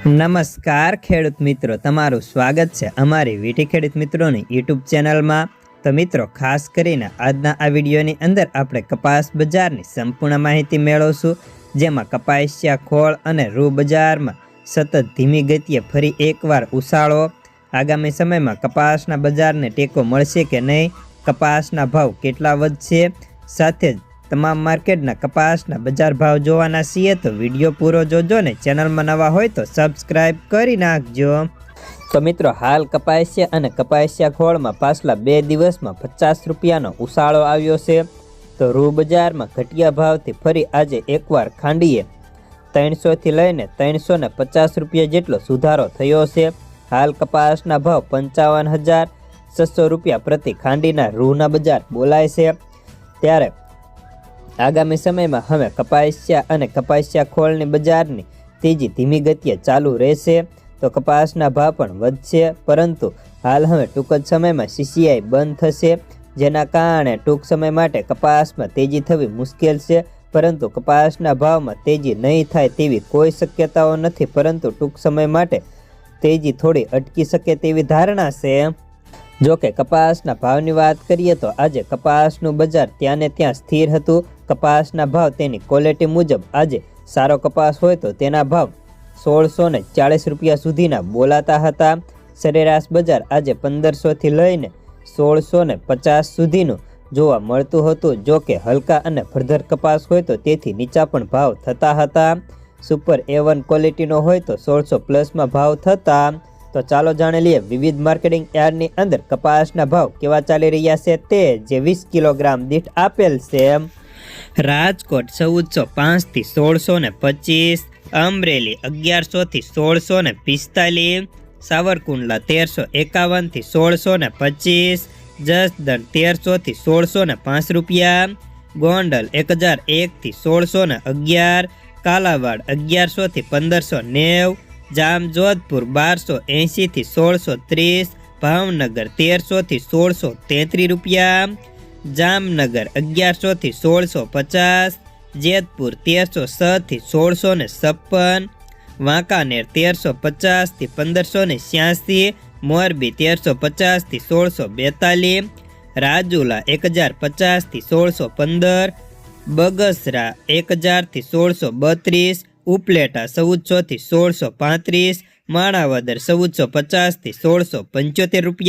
નમસ્કાર ખેડૂત મિત્રો, તમારું સ્વાગત છે અમારી વીટી ખેડૂત મિત્રોની યુટ્યુબ ચેનલમાં. તો મિત્રો, ખાસ કરીને આજના આ વિડીયોની અંદર આપણે કપાસ બજારની સંપૂર્ણ માહિતી મેળવશું, જેમાં કપાસિયા ખોળ અને રૂ બજારમાં સતત ધીમી ગતિએ ફરી એકવાર ઉછાળો. આગામી સમયમાં કપાસના બજારને ટેકો મળશે કે નહીં, કપાસના ભાવ કેટલા વધશે, સાથે જ તમામ માર્કેટના કપાસના બજાર ભાવ જોવાના છીએ તો વીડિયો પૂરો જોજો ને ચેનલમાં નવા હોય તો સબસ્ક્રાઇબ કરી નાખજો. તો મિત્રો, હાલ કપાસિયા અને કપાસિયા ખોળમાં પાછલા બે દિવસમાં પચાસ રૂપિયાનો ઉછાળો આવ્યો છે. તો રૂ બજારમાં ઘટિયા ભાવથી ફરી આજે એકવાર ખાંડીએ. ત્રણસોથી લઈને ત્રણસો ને પચાસ રૂપિયા જેટલો સુધારો થયો છે. હાલ કપાસના ભાવ પંચાવન હજાર છસો રૂપિયા પ્રતિ ખાંડીના રૂહના બજાર બોલાય છે. ત્યારે આગામી સમયમાં હવે કપાસિયા અને કપાસિયા ખોળની બજારની તેજી ધીમી ગતિએ ચાલુ રહેશે. તો કપાસના ભાવ પણ વધશે, પરંતુ હાલ હવે ટૂંક જ સમયમાં સીસીઆઈ બંધ થશે, જેના કારણે ટૂંક સમય માટે કપાસમાં તેજી થવી મુશ્કેલ છે. પરંતુ કપાસના ભાવમાં તેજી નહીં થાય તેવી કોઈ શક્યતાઓ નથી, પરંતુ ટૂંક સમય માટે તેજી થોડી અટકી શકે તેવી ધારણા છે. જો કે કપાસના ભાવની વાત કરીએ તો આજે કપાસનું બજાર ત્યાં ને ત્યાં સ્થિર હતું. કપાસના ભાવ તેની ક્વોલિટી મુજબ આજે સારો કપાસ હોય તો તેના ભાવ સોળસો ને ચાળીસ રૂપિયા સુધીના બોલાતા હતા. સરેરાશ બજાર આજે પંદરસોથી લઈને સોળસો ને પચાસ સુધીનું જોવા મળતું હતું. જો કે હલકા અને ફળધર કપાસ હોય તો તેથી નીચા પણ ભાવ થતા હતા. સુપર એ વન ક્વોલિટીનો હોય તો સોળસો પ્લસમાં ભાવ થતા. તો ચાલો જાણી લઈએ વિવિધ માર્કેટિંગ યાર્ડની અંદર કપાસના ભાવ કેવા ચાલી રહ્યા છે તે જે વીસ કિલોગ્રામ દીઠ આપેલ છે. રાજકોટ ચૌદસો પાંચથી સોળસો ને પચીસ, અમરેલી અગિયારસોથી સોળસો ને પિસ્તાલીસ, સાવરકુંડલા તેરસો એકાવનથી સોળસો ને પચીસ, જસદણ તેરસોથી સોળસો ને પાંચ રૂપિયા, ગોંડલ એક હજાર એકથી સોળસો ને અગિયાર, કાલાવાડ અગિયારસોથી પંદરસો નેવ, જામજોધપુર બારસો એંશીથી સોળસો ત્રીસ, ભાવનગર તેરસોથી સોળસો તેત્રીસ રૂપિયા જામનગર અગિયારસોથી સોળસો પચાસ, જેતપુર તેરસો છથી સોળસો ને છપ્પન, વાંકાનેર તેરસો પચાસથી પંદરસો ને છ્યાસી, મોરબી તેરસો પચાસથી સોળસો બેતાલીસ, રાજુલા એક હજાર પચાસથી સોળસો પંદર, બગસરા એક હજારથી સોળસો બત્રીસ, ઉપલેટા ચૌદસોથી સોળસો પાંત્રીસ, માણાવદર ચૌદસો પચાસથી સોળસો પંચોતેર રૂપિયા